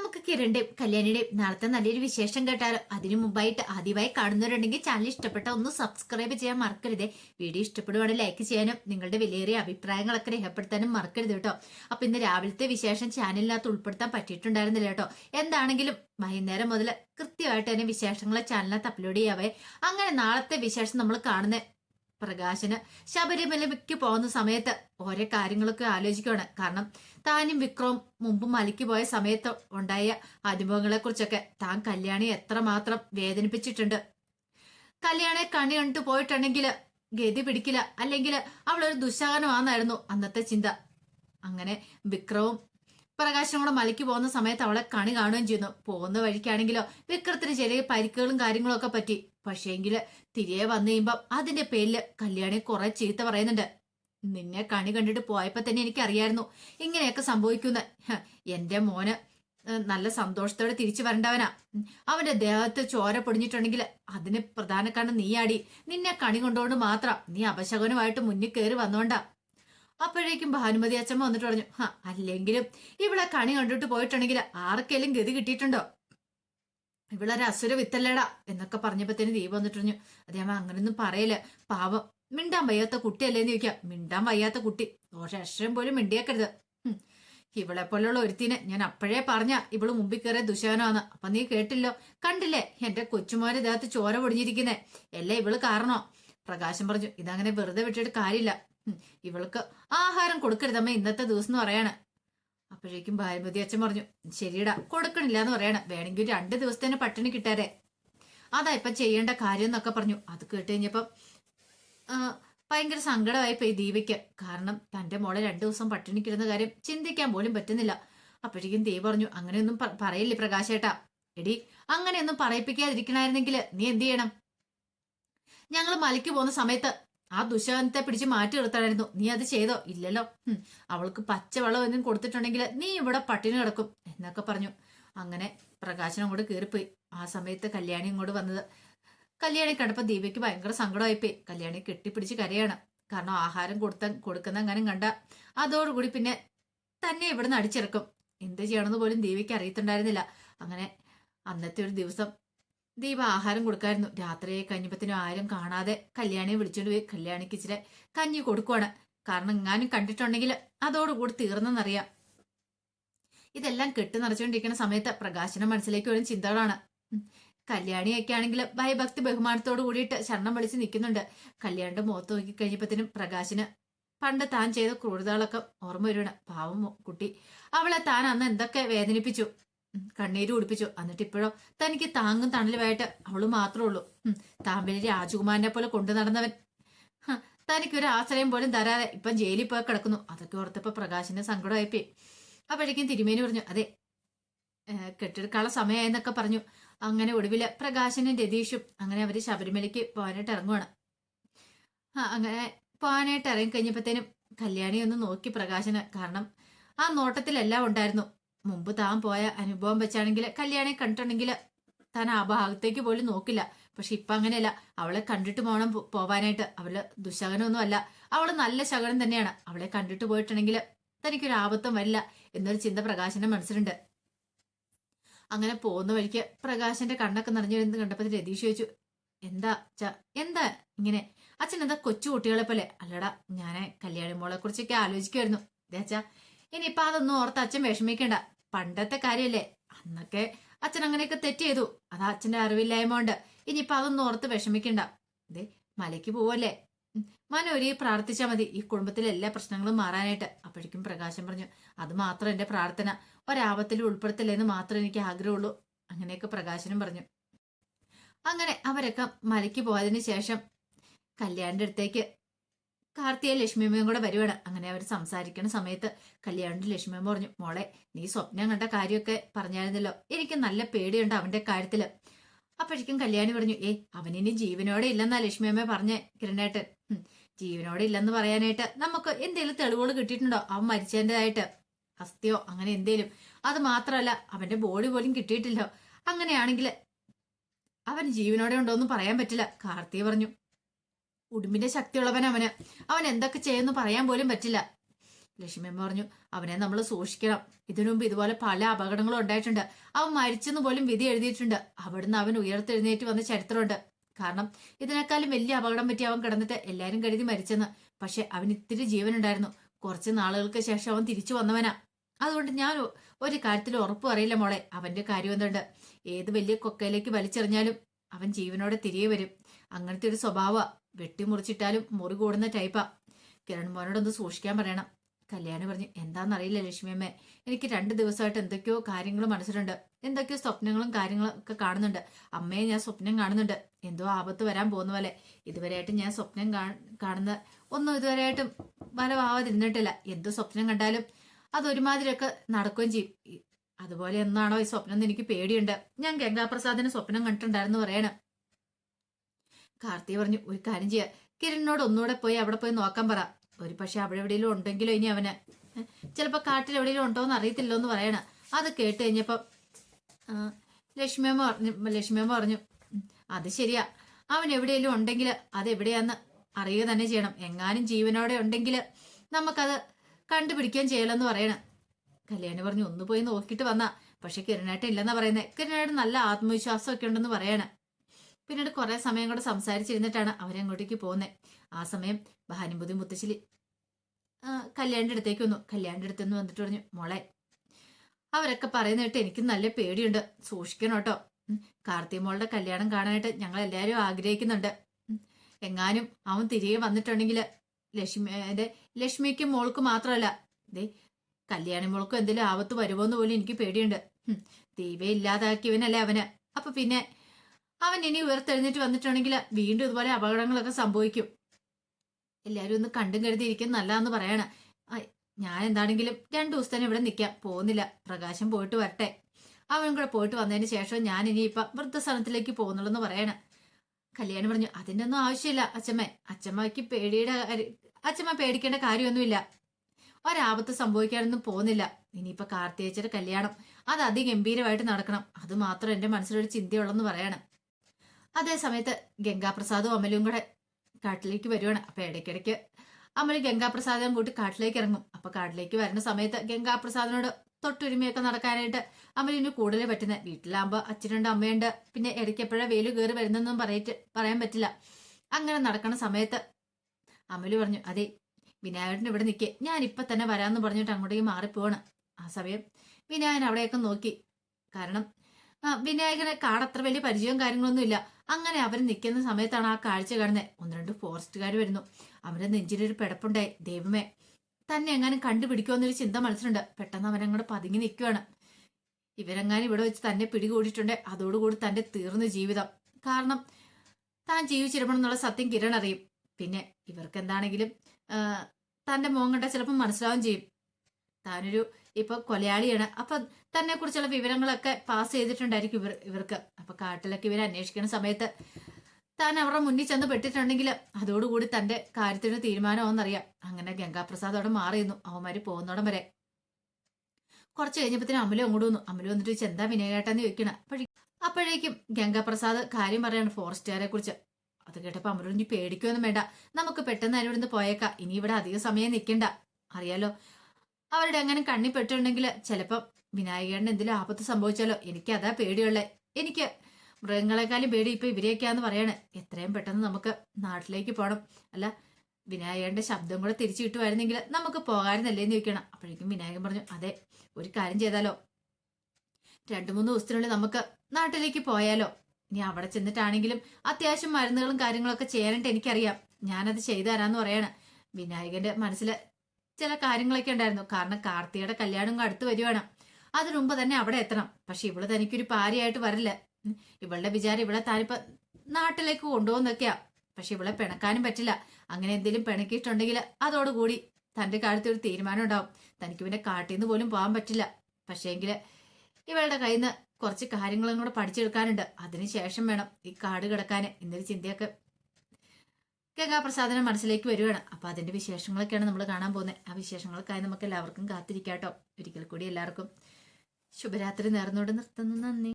നമുക്ക് കിരണിന്റെയും കല്യാണിയുടെയും നാളത്തെ നല്ലൊരു വിശേഷം കേട്ടാലോ അതിനു മുമ്പായിട്ട് ആദ്യമായി കാണുന്നവരുണ്ടെങ്കിൽ ചാനൽ ഇഷ്ടപ്പെട്ട ഒന്ന് സബ്സ്ക്രൈബ് ചെയ്യാൻ മറക്കരുത്. വീഡിയോ ഇഷ്ടപ്പെടുവാണെങ്കിൽ ലൈക്ക് ചെയ്യാനും നിങ്ങളുടെ വിലയേറിയ അഭിപ്രായങ്ങളൊക്കെ രേഖപ്പെടുത്താനും മറക്കരുത് കേട്ടോ. അപ്പൊ ഇന്ന് രാവിലത്തെ വിശേഷം ചാനലിനകത്ത് ഉൾപ്പെടുത്താൻ പറ്റിയിട്ടുണ്ടായിരുന്നില്ല കേട്ടോ. എന്താണെങ്കിലും വൈകുന്നേരം മുതൽ കൃത്യമായിട്ട് തന്നെ വിശേഷങ്ങളെ ചാനലിനകത്ത് അപ്ലോഡ് ചെയ്യാവേ. അങ്ങനെ നാളത്തെ വിശേഷം നമ്മൾ കാണുന്ന പ്രകാശന് ശബരിമലയ്ക്ക് പോകുന്ന സമയത്ത് ഓരോ കാര്യങ്ങളൊക്കെ ആലോചിക്കുകയാണ്. കാരണം താനും വിക്രവും മുമ്പ് മലയ്ക്ക് പോയ സമയത്ത് ഉണ്ടായ അനുഭവങ്ങളെ കുറിച്ചൊക്കെ താൻ കല്യാണി എത്രമാത്രം വേദനിപ്പിച്ചിട്ടുണ്ട്. കല്യാണെ കണി കണ്ടിട്ട് പോയിട്ടുണ്ടെങ്കിൽ ഗതി പിടിക്കില്ല. അല്ലെങ്കിൽ അവളൊരു ദുശാകനമാണെന്നായിരുന്നു അന്നത്തെ ചിന്ത. അങ്ങനെ വിക്രവും പ്രകാശനും കൂടെ മലയ്ക്ക് പോകുന്ന സമയത്ത് അവളെ കണി കാണുകയും ചെയ്യുന്നു. പോകുന്ന വഴിക്കാണെങ്കിലോ വിക്രത്തിന് ചെറിയ പരിക്കുകളും കാര്യങ്ങളും ഒക്കെ പറ്റി. പക്ഷേങ്കിൽ തിരികെ വന്നു കഴിയുമ്പം അതിന്റെ പേരിൽ കല്യാണി കുറെ ചീത്ത പറയുന്നുണ്ട്. നിന്നെ കണി കണ്ടിട്ട് പോയപ്പോ തന്നെ എനിക്ക് അറിയായിരുന്നു ഇങ്ങനെയൊക്കെ സംഭവിക്കുന്ന. എന്റെ മോന് നല്ല സന്തോഷത്തോടെ തിരിച്ചു വരണ്ടവനാ. അവന്റെ ദേഹത്ത് ചോര പൊടിഞ്ഞിട്ടുണ്ടെങ്കിൽ അതിന് പ്രധാന കാരണം നീയാടി. നിന്നെ കണി കൊണ്ടുകൊണ്ട് മാത്രം നീ അപശകനുമായിട്ട് മുന്നിൽ കയറി വന്നോണ്ടാ. അപ്പോഴേക്കും ഭാനുമതി അച്ഛമ്മ വന്നിട്ട് പറഞ്ഞു അല്ലെങ്കിലും ഇവിടെ കണി കണ്ടിട്ട് പോയിട്ടുണ്ടെങ്കിൽ ആർക്കെങ്കിലും ഗതി കിട്ടിയിട്ടുണ്ടോ? ഇവളൊരു അസുര വിത്തല്ലേടാ എന്നൊക്കെ പറഞ്ഞപ്പോഴത്തേന് ദീപം വന്നിട്ട് പറഞ്ഞു അതേമ്മ അങ്ങനൊന്നും പറയൽ പാവം. മിണ്ടാൻ വയ്യാത്ത കുട്ടിയല്ലേന്ന് ചോദിക്കാം. മിണ്ടാൻ വയ്യാത്ത കുട്ടി. ഒരക്ഷരം പോലും മിണ്ടിയേക്കരുത്. ഇവളെ പോലുള്ള ഒരുത്തിനെ ഞാൻ അപ്പോഴേ പറഞ്ഞ ഇവൾ മുമ്പിൽ കയറിയ ദുശാനാന്ന്. അപ്പൊ നീ കേട്ടില്ലോ? കണ്ടില്ലേ? എന്റെ കൊച്ചുമോന്റെ ദേഹത്ത് ചോര പൊടിഞ്ഞിരിക്കുന്നേ. എല്ലാം ഇവൾ കാരണോ? പ്രകാശം പറഞ്ഞു ഇതങ്ങനെ വെറുതെ വിട്ടിട്ട് കാര്യമില്ല. ഇവൾക്ക് ആഹാരം കൊടുക്കരുതമ്മ ഇന്നത്തെ ദിവസം എന്ന് പറയാണ്. അപ്പോഴേക്കും ഭാരമതി അച്ഛൻ പറഞ്ഞു ശരിയടാ കൊടുക്കണില്ല എന്ന് പറയണം. വേണമെങ്കിൽ രണ്ട് ദിവസത്തേന് പട്ടിണി കിട്ടാരെ. അതാ ഇപ്പൊ ചെയ്യേണ്ട കാര്യം എന്നൊക്കെ പറഞ്ഞു. അത് കേട്ട് കഴിഞ്ഞപ്പം ഭയങ്കര സങ്കടമായി പോയി ദീപയ്ക്ക്. കാരണം തന്റെ മോളെ രണ്ടു ദിവസം പട്ടിണിക്കിരുന്ന കാര്യം ചിന്തിക്കാൻ പോലും പറ്റുന്നില്ല. അപ്പോഴേക്കും ദീപ പറഞ്ഞു അങ്ങനെയൊന്നും പറയില്ലേ പ്രകാശേട്ടാ. എടി അങ്ങനെയൊന്നും പറയിപ്പിക്കാതിരിക്കണായിരുന്നെങ്കിൽ നീ എന്ത് ചെയ്യണം? ഞങ്ങൾ മലയ്ക്ക് പോകുന്ന സമയത്ത് ആ ദുശാന്തത്തെ പിടിച്ച് മാറ്റി നിർത്തണമായിരുന്നു നീ അത് ചെയ്തോ? ഇല്ലല്ലോ. അവൾക്ക് പച്ചവെള്ളം ഒന്നും കൊടുത്തിട്ടുണ്ടെങ്കിൽ നീ ഇവിടെ പട്ടിണി കിടക്കും എന്നൊക്കെ പറഞ്ഞു. അങ്ങനെ പ്രകാശനം കൂടെ കയറിപ്പോയി. ആ സമയത്ത് കല്യാണി ഇങ്ങോട്ട് വന്നത്. കല്യാണി കണ്ടപ്പോ ദീപയ്ക്ക് ഭയങ്കര സങ്കടമായിപ്പോയി. കല്യാണി കെട്ടിപ്പിടിച്ച് കരയാണ്. കാരണം ആഹാരം കൊടുത്ത കൊടുക്കുന്ന അങ്ങനെ കണ്ട അതോടുകൂടി പിന്നെ തന്നെ ഇവിടുന്ന് അടിച്ചിറക്കും. എന്ത് ചെയ്യണമെന്ന് പോലും ദീപയ്ക്ക് അറിയത്തുണ്ടായിരുന്നില്ല. അങ്ങനെ അന്നത്തെ ഒരു ദിവസം ദീപ ആഹാരം കൊടുക്കായിരുന്നു. രാത്രിയെ കഞ്ഞിപ്പത്തിനും ആരും കാണാതെ കല്യാണിയെ വിളിച്ചോണ്ട് പോയി. കല്യാണിക്ക് ഇച്ചിരി കഞ്ഞി കൊടുക്കുവാണ്. കാരണം എങ്ങാനും കണ്ടിട്ടുണ്ടെങ്കിൽ അതോടുകൂടി തീർന്നെന്നറിയാം. ഇതെല്ലാം കെട്ടി നിറച്ചുകൊണ്ടിരിക്കുന്ന സമയത്ത് പ്രകാശന മനസ്സിലേക്ക് വരും ചിന്തകളാണ്. കല്യാണിയൊക്കെ ആണെങ്കിൽ ഭയഭക്തി ബഹുമാനത്തോട് കൂടിയിട്ട് ശരണം വിളിച്ച് നിൽക്കുന്നുണ്ട്. കല്യാണിന്റെ മുഖത്ത് നോക്കി കഴിഞ്ഞപ്പത്തിനും പ്രകാശന് പണ്ട് താൻ ചെയ്ത ക്രൂരതകളൊക്കെ ഓർമ്മ വരുവാണ്. പാവം കുട്ടി. അവളെ താൻ അന്ന് എന്തൊക്കെ വേദനിപ്പിച്ചു. കണ്ണീര് കുടിപ്പിച്ചു. എന്നിട്ട് ഇപ്പോഴോ തനിക്ക് താങ്ങും തണലുമായിട്ട് അവൾ മാത്രമേ ഉള്ളൂ. താമ്പിനി രാജകുമാരനെ പോലെ കൊണ്ടു നടന്നവൻ. തനിക്കൊരു ആശ്രയം പോലും തരാതെ ഇപ്പം ജയിലിൽ പോയി കിടക്കുന്നു. അതൊക്കെ ഓർത്തപ്പോ പ്രകാശിന്റെ സങ്കടമായിപ്പോയി. അപ്പോഴേക്കും തിരുമേനി പറഞ്ഞു അതെ കെട്ടിടക്കാനുള്ള സമയമായെന്നൊക്കെ പറഞ്ഞു. അങ്ങനെ ഒടുവിൽ പ്രകാശനും രതീഷും അങ്ങനെ അവർ ശബരിമലയ്ക്ക് പോകാനായിട്ട് ഇറങ്ങുവാണ്. അങ്ങനെ പോകാനായിട്ട് ഇറങ്ങി കഴിഞ്ഞപ്പോഴത്തേനും കല്യാണി ഒന്ന് നോക്കി പ്രകാശന്. കാരണം ആ നോട്ടത്തിലെല്ലാം ഉണ്ടായിരുന്നു. മുമ്പ് താൻ പോയ അനുഭവം വെച്ചാണെങ്കിൽ കല്യാണെ കണ്ടിട്ടുണ്ടെങ്കിൽ താൻ ആ ഭാഗത്തേക്ക് പോലും നോക്കില്ല. പക്ഷെ ഇപ്പൊ അങ്ങനെയല്ല. അവളെ കണ്ടിട്ട് പോകണം പോവാനായിട്ട്. അവൾ ദുശകനമൊന്നും അല്ല അവൾ നല്ല ശകനം തന്നെയാണ്. അവളെ കണ്ടിട്ട് പോയിട്ടുണ്ടെങ്കിൽ തനിക്കൊരു ആപത്തും വരില്ല എന്നൊരു ചിന്ത പ്രകാശന്റെ മനസ്സിലുണ്ട്. അങ്ങനെ പോകുന്ന വഴിക്ക് പ്രകാശന്റെ കണ്ണൊക്കെ നിറഞ്ഞു വരുന്നത് കണ്ടപ്പോൾ രതീഷ് ചോദിച്ചു എന്താ അച്ഛ എന്താ ഇങ്ങനെ? അച്ഛൻ എന്താ കൊച്ചു കുട്ടികളെ പോലെ അല്ലടാ ഞാൻ കല്യാണി മോളെ കുറിച്ചൊക്കെ ആലോചിക്കുമായിരുന്നു അച്ഛാ ഇനിയിപ്പൊ അതൊന്നും ഓർത്ത് അച്ഛൻ വിഷമിക്കണ്ട. പണ്ടത്തെ കാര്യല്ലേ? അന്നൊക്കെ അച്ഛൻ അങ്ങനെയൊക്കെ തെറ്റ് ചെയ്തു. അത് അച്ഛന്റെ അറിവില്ലായ്മ കൊണ്ട് ഇനിയിപ്പൊ അതൊന്നും ഓർത്ത് വിഷമിക്കണ്ട. ദേ മലയ്ക്ക് പോവല്ലേ? മനോരി പ്രാർത്ഥിച്ചാൽ മതി. ഈ കുടുംബത്തിലെ എല്ലാ പ്രശ്നങ്ങളും മാറാനായിട്ട്. അപ്പോഴേക്കും പ്രകാശം പറഞ്ഞു അത് മാത്രം എന്റെ പ്രാർത്ഥന. ഒരാപത്തിൽ ഉൾപ്പെടുത്തില്ലെന്ന് മാത്രമേ എനിക്ക് ആഗ്രഹമുള്ളൂ. അങ്ങനെയൊക്കെ പ്രകാശനം പറഞ്ഞു. അങ്ങനെ അവരൊക്കെ മലയ്ക്ക് പോയതിന് ശേഷം കല്യാണിന്റെ അടുത്തേക്ക് കാർത്തിയ ലക്ഷ്മിയമ്മയും കൂടെ വരുവാണ്. അങ്ങനെ അവർ സംസാരിക്കുന്ന സമയത്ത് കല്യാണിന്റെ ലക്ഷ്മിയമ്മ പറഞ്ഞു മോളെ നീ സ്വപ്നം കണ്ട കാര്യമൊക്കെ പറഞ്ഞായിരുന്നല്ലോ. എനിക്ക് നല്ല പേടിയുണ്ട് അവന്റെ കാര്യത്തിൽ. അപ്പോഴേക്കും കല്യാണി പറഞ്ഞു ഏ അവനിനി ജീവനോടെ ഇല്ലെന്നാ ലക്ഷ്മിയമ്മ പറഞ്ഞ കിരണേട്ടൻ ജീവനോടെ ഇല്ലെന്ന് പറയാനായിട്ട് നമുക്ക് എന്തെങ്കിലും തെളിവുകൾ കിട്ടിയിട്ടുണ്ടോ അവൻ മരിച്ചതിന്റെതായിട്ട് അസ്ഥിയോ അങ്ങനെ എന്തേലും? അത് മാത്രമല്ല അവന്റെ ബോഡി പോലും കിട്ടിയിട്ടില്ലോ. അങ്ങനെയാണെങ്കിൽ അവൻ ജീവനോടെ ഉണ്ടോ എന്ന് പറയാൻ പറ്റില്ല. കാർത്തി പറഞ്ഞു ഉടുമ്പിന്റെ ശക്തിയുള്ളവൻ അവന്. അവൻ എന്തൊക്കെ ചെയ്യുമെന്ന് പറയാൻ പോലും പറ്റില്ല. ലക്ഷ്മിയമ്മ പറഞ്ഞു അവനെ നമ്മൾ സൂക്ഷിക്കണം. ഇതിനു മുമ്പ് ഇതുപോലെ പല അപകടങ്ങളും ഉണ്ടായിട്ടുണ്ട്. അവൻ മരിച്ചെന്ന് പോലും വിധി എഴുതിയിട്ടുണ്ട്. അവിടുന്ന് അവൻ ഉയർത്തെഴുന്നേറ്റ് വന്ന ചരിത്രമുണ്ട്. കാരണം ഇതിനേക്കാളും വലിയ അപകടം പറ്റി അവൻ കിടന്നിട്ട് എല്ലാരും കരുതി മരിച്ചെന്ന്. പക്ഷെ അവൻ ഇത്തിരി ജീവനുണ്ടായിരുന്നു. കുറച്ച് നാളുകൾക്ക് ശേഷം അവൻ തിരിച്ചു വന്നവനാ. അതുകൊണ്ട് ഞാൻ ഒരു കാര്യത്തിൽ ഉറപ്പ് അറിയില്ല മോളെ. അവന്റെ കാര്യം എന്തുണ്ട്? ഏത് വലിയ കൊക്കയിലേക്ക് വലിച്ചെറിഞ്ഞാലും അവൻ ജീവനോടെ തിരികെ വരും. അങ്ങനത്തെ ഒരു സ്വഭാവ വെട്ടിമുറിച്ചിട്ടാലും മുറി കൂടുന്ന ടൈപ്പാ കിരൺ മോനോടൊന്ന് സൂക്ഷിക്കാൻ പറയണം. കല്യാണി പറഞ്ഞു എന്താണെന്നറിയില്ല ലക്ഷ്മിയമ്മ എനിക്ക് രണ്ട് ദിവസമായിട്ട് എന്തൊക്കെയോ കാര്യങ്ങൾ മനസ്സിലുണ്ട്. എന്തൊക്കെയോ സ്വപ്നങ്ങളും കാര്യങ്ങളും ഒക്കെ കാണുന്നുണ്ട്. അമ്മയെ ഞാൻ സ്വപ്നം കാണുന്നുണ്ട്. എന്തോ ആപത്ത് വരാൻ പോകുന്ന പോലെ. ഇതുവരെയായിട്ടും ഞാൻ സ്വപ്നം കാണുന്ന ഒന്നും ഇതുവരെയായിട്ടും ഫലമാവാതിരുന്നിട്ടില്ല. എന്ത് സ്വപ്നം കണ്ടാലും അതൊരുമാതിരിയൊക്കെ നടക്കുകയും ചെയ്യും. അതുപോലെ എന്നാണോ ഈ സ്വപ്നം എന്ന് എനിക്ക് പേടിയുണ്ട്. ഞാൻ ഗംഗാപ്രസാദിന് സ്വപ്നം കണ്ടിട്ടുണ്ടായിരുന്നു പറയണം. കാർത്തി പറഞ്ഞു ഒരു കാര്യം ചെയ്യ. കിരണിനോട് ഒന്നുകൂടെ പോയി അവിടെ പോയി നോക്കാൻ പറ. ഒരു പക്ഷെ അവിടെ എവിടെയെങ്കിലും ഉണ്ടെങ്കിലോ ഇനി അവന്. ചിലപ്പോ കാട്ടിൽ എവിടെയെങ്കിലും ഉണ്ടോ എന്ന് അറിയത്തില്ലോ എന്ന് പറയണ. അത് കേട്ട് കഴിഞ്ഞപ്പം ലക്ഷ്മിയമ്മ പറഞ്ഞു ലക്ഷ്മിയമ്മ പറഞ്ഞു അത് ശരിയാ. അവൻ എവിടെയെങ്കിലും ഉണ്ടെങ്കിൽ അത് എവിടെയാന്ന് അറിയുക തന്നെ ചെയ്യണം. എങ്ങാനും ജീവനോടെ ഉണ്ടെങ്കിൽ നമുക്കത് കണ്ടുപിടിക്കാൻ ചെയ്യലെന്ന് പറയണം. കല്യാണി പറഞ്ഞു ഒന്ന് പോയി നോക്കിയിട്ട് വന്നാ. പക്ഷെ കിരണേട്ടൻ ഇല്ലെന്നാ പറയുന്നത് കിരണേട്ടൻ നല്ല ആത്മവിശ്വാസം ഒക്കെ ഉണ്ടെന്ന് പറയണ. പിന്നീട് കുറെ സമയം കൂടെ സംസാരിച്ചിരുന്നിട്ടാണ് അവരങ്ങോട്ടേക്ക് പോകുന്നത് ആ സമയം ഭാനുബുദ്ധി മുത്തശ്ശിലി കല്യാണിന്റെ അടുത്തേക്ക് വന്നു. കല്യാണിന്റെ അടുത്തുനിന്ന് വന്നിട്ട് പറഞ്ഞു മോളെ അവരൊക്കെ പറയുന്ന കേട്ട് എനിക്ക് നല്ല പേടിയുണ്ട്. സൂക്ഷിക്കണം കേട്ടോ കാർത്തിക കാർത്തി മോളുടെ കല്യാണം കാണാനായിട്ട് ഞങ്ങൾ എല്ലാവരും ആഗ്രഹിക്കുന്നുണ്ട് എങ്ങാനും അവൻ തിരികെ വന്നിട്ടുണ്ടെങ്കിൽ ലക്ഷ്മിയുടെ ലക്ഷ്മിക്കും മോൾക്ക് മാത്രമല്ല ദേ കല്യാണി മോൾക്കും എന്തെങ്കിലും ആപത്ത് വരുമോന്ന് പോലും എനിക്ക് പേടിയുണ്ട്. ദീപേ ഇല്ലാതാക്കിയവനല്ലേ അവന്. അപ്പൊ പിന്നെ അവൻ ഇനി ഉയർത്തെഴുന്നേറ്റ് വന്നിട്ടുണ്ടെങ്കിൽ വീണ്ടും ഇതുപോലെ അപകടങ്ങളൊക്കെ സംഭവിക്കും. എല്ലാവരും ഒന്ന് കണ്ടും കരുതിയിരിക്കും നല്ലതെന്ന് പറയണ. ഞാൻ എന്താണെങ്കിലും രണ്ടു ദിവസം തന്നെ ഇവിടെ നിൽക്കാം. പോകുന്നില്ല. പ്രകാശം പോയിട്ട് വരട്ടെ. അവൻ കൂടെ പോയിട്ട് വന്നതിന് ശേഷം ഞാൻ ഇനി ഇപ്പൊ വൃദ്ധസ്ഥാനത്തിലേക്ക് പോകുന്നുള്ളൂ എന്ന് പറയണ. കല്യാണി പറഞ്ഞു അതിന്റെ ഒന്നും ആവശ്യമില്ല അച്ഛമ്മ. അച്ഛമ്മയ്ക്ക് പേടിയുടെ അച്ഛമ്മ പേടിക്കേണ്ട കാര്യമൊന്നുമില്ല. ഒരാപത്ത് സംഭവിക്കാനൊന്നും പോകുന്നില്ല. ഇനിയിപ്പൊ കാർത്തിയച്ചയുടെ കല്യാണം. അത് അതിഗംഭീരമായിട്ട് നടക്കണം. അത് മാത്രം എന്റെ മനസ്സിലൊരു ചിന്തയുള്ളെന്ന് പറയണം. അതേ സമയത്ത് ഗംഗാപ്രസാദും അമലും കൂടെ കാട്ടിലേക്ക് വരുവാണ്. അപ്പൊ ഇടയ്ക്കിടയ്ക്ക് അമൽ ഗംഗാപ്രസാദം കൂട്ടി കാട്ടിലേക്ക് ഇറങ്ങും. അപ്പൊ കാട്ടിലേക്ക് വരുന്ന സമയത്ത് ഗംഗാപ്രസാദിനോട് തൊട്ടുരുമയൊക്കെ നടക്കാനായിട്ട് അമലിന് കൂടുതൽ പറ്റുന്നത് വീട്ടിലാകുമ്പോൾ അച്ഛനുണ്ട് അമ്മയുണ്ട്. പിന്നെ ഇടയ്ക്ക് എപ്പോഴാ വെയിൽ കയറി വരുന്നെന്നും പറയിട്ട് പറയാൻ പറ്റില്ല. അങ്ങനെ നടക്കുന്ന സമയത്ത് അമൽ പറഞ്ഞു അതെ വിനായകൻ ഇവിടെ നിൽക്കേ ഞാൻ ഇപ്പൊ തന്നെ വരാമെന്ന് പറഞ്ഞിട്ട് അങ്ങോട്ടേക്ക് മാറിപ്പോവാണ്. ആ സമയം വിനായകൻ അവിടെയൊക്കെ നോക്കി. കാരണം വിനായകനെ കാടത്ര വലിയ പരിചയവും കാര്യങ്ങളൊന്നും ഇല്ല. അങ്ങനെ അവർ നിൽക്കുന്ന സമയത്താണ് ആ കാഴ്ച കാണുന്നത് ഒന്ന് രണ്ട് ഫോറസ്റ്റുകാർ വരുന്നു. അവരുടെ നെഞ്ചിലൊരു പിടപ്പുണ്ടായി. ദൈവമേ തന്നെ എങ്ങാനും കണ്ടുപിടിക്കുമെന്നൊരു ചിന്ത മനസ്സിലുണ്ട്. പെട്ടെന്ന് അവനങ്ങോട്ട് പതുങ്ങി നിൽക്കുകയാണ് ഇവരെങ്ങാനും ഇവിടെ വെച്ച് തന്നെ പിടികൂടിയിട്ടുണ്ട്. അതോടുകൂടി തന്റെ തീർന്ന ജീവിതം. കാരണം താൻ ജീവിച്ചിരുമ്പോൾ എന്നുള്ള സത്യം കിരൺ അറിയും. പിന്നെ ഇവർക്ക് എന്താണെങ്കിലും തന്റെ മോൻ കണ്ടാൽ ചിലപ്പോൾ മനസ്സിലാവും ചെയ്യും. താനൊരു ഇപ്പൊ കൊലയാളിയാണ്. അപ്പൊ തന്നെ കുറിച്ചുള്ള വിവരങ്ങളൊക്കെ പാസ് ചെയ്തിട്ടുണ്ടായിരിക്കും ഇവർ ഇവർക്ക്. അപ്പൊ കാട്ടിലൊക്കെ ഇവർ അന്വേഷിക്കുന്ന സമയത്ത് താൻ അവരുടെ മുന്നിൽ ചെന്ന് പെട്ടിട്ടുണ്ടെങ്കിൽ അതോടുകൂടി തന്റെ കാര്യത്തിന് തീരുമാനമാണെന്നറിയാം അങ്ങനെ ഗംഗാപ്രസാദ് അവിടെ മാറിയിരുന്നു അവന്മാര് പോകുന്നോടം വരെ. കുറച്ച് കഴിഞ്ഞപ്പത്തിന് അമലും അങ്ങോട്ട് വന്നു. അമൽ വന്നിട്ട് ചെന്താ എന്താ വിനയേട്ടാന്ന് ചോദിക്കണം? അപ്പോഴേ അപ്പോഴേക്കും ഗംഗാപ്രസാദ് കാര്യം പറയാണ് ഫോറസ്റ്റുകാരെ കുറിച്ച് അത് കേട്ടപ്പോ അമലും ഇനി പേടിക്കൊന്നും വേണ്ട. നമുക്ക് പെട്ടെന്ന് അതിനോട് പോയേക്കാം. ഇനി ഇവിടെ അധിക സമയം നിൽക്കണ്ട. അറിയാലോ അവരുടെ അങ്ങനെ കണ്ണി പെട്ടിട്ടുണ്ടെങ്കിൽ ചിലപ്പം വിനായകേട്ടന് എന്തെങ്കിലും ആപത്ത് സംഭവിച്ചാലോ? എനിക്ക് അതാ പേടിയുള്ളേ. എനിക്ക് മൃഗങ്ങളെക്കാളും പേടി ഇപ്പൊ ഇവരെയൊക്കെയാന്ന് പറയാണ്. എത്രയും പെട്ടെന്ന് നമുക്ക് നാട്ടിലേക്ക് പോകണം അല്ല വിനായകന്റെ ശബ്ദം കൂടെ തിരിച്ചു കിട്ടുമായിരുന്നെങ്കിൽ നമുക്ക് പോകാനല്ലേ എന്ന് ചോദിക്കണം. അപ്പോഴേക്കും വിനായകൻ പറഞ്ഞു അതെ ഒരു കാര്യം ചെയ്താലോ? രണ്ടു മൂന്ന് ദിവസത്തിനുള്ളിൽ നമുക്ക് നാട്ടിലേക്ക് പോയാലോ? ഇനി അവിടെ ചെന്നിട്ടാണെങ്കിലും അത്യാവശ്യം മരുന്നുകളും കാര്യങ്ങളൊക്കെ ചെയ്യാനായിട്ട് എനിക്കറിയാം. ഞാനത് ചെയ്തു തരാന്ന് പറയാണ്. വിനായകന്റെ മനസ്സിൽ ചില കാര്യങ്ങളൊക്കെ ഉണ്ടായിരുന്നു. കാരണം കാർത്തിയുടെ കല്യാണം അടുത്ത് വരുവാണ് അതിനു മുമ്പ് തന്നെ അവിടെ എത്തണം. പക്ഷെ ഇവൾ തനിക്കൊരു ഭാര്യയായിട്ട് വരില്ല. ഇവളുടെ വിചാരം ഇവളെ താനിപ്പോ നാട്ടിലേക്ക് കൊണ്ടുപോകുന്നൊക്കെയാ. പക്ഷെ ഇവളെ പിണക്കാനും പറ്റില്ല. അങ്ങനെ എന്തെങ്കിലും പിണക്കിയിട്ടുണ്ടെങ്കിൽ അതോടുകൂടി തന്റെ കാര്യത്തിൽ ഒരു തീരുമാനം ഉണ്ടാവും. തനിക്ക് പിന്നെ കാട്ടിൽ നിന്ന് പോലും പോകാൻ പറ്റില്ല. പക്ഷേങ്കിൽ ഇവളുടെ കയ്യിൽ നിന്ന് കുറച്ച് കാര്യങ്ങളും കൂടെ പഠിച്ചെടുക്കാനുണ്ട്. അതിനുശേഷം വേണം ഈ കാട് കിടക്കാൻ എന്നൊരു ചിന്തയൊക്കെ ഗംഗാപ്രസാദന മനസ്സിലേക്ക് വരുവാണ്. അപ്പൊ അതിന്റെ വിശേഷങ്ങളൊക്കെയാണ് നമ്മൾ കാണാൻ പോകുന്നത് ആ വിശേഷങ്ങൾക്കായി നമുക്ക് എല്ലാവർക്കും കാത്തിരിക്കാട്ടോ. ഒരിക്കൽ കൂടി എല്ലാവർക്കും ശുഭരാത്രി നേർന്നോട് നിർത്തുന്നു. നന്ദി.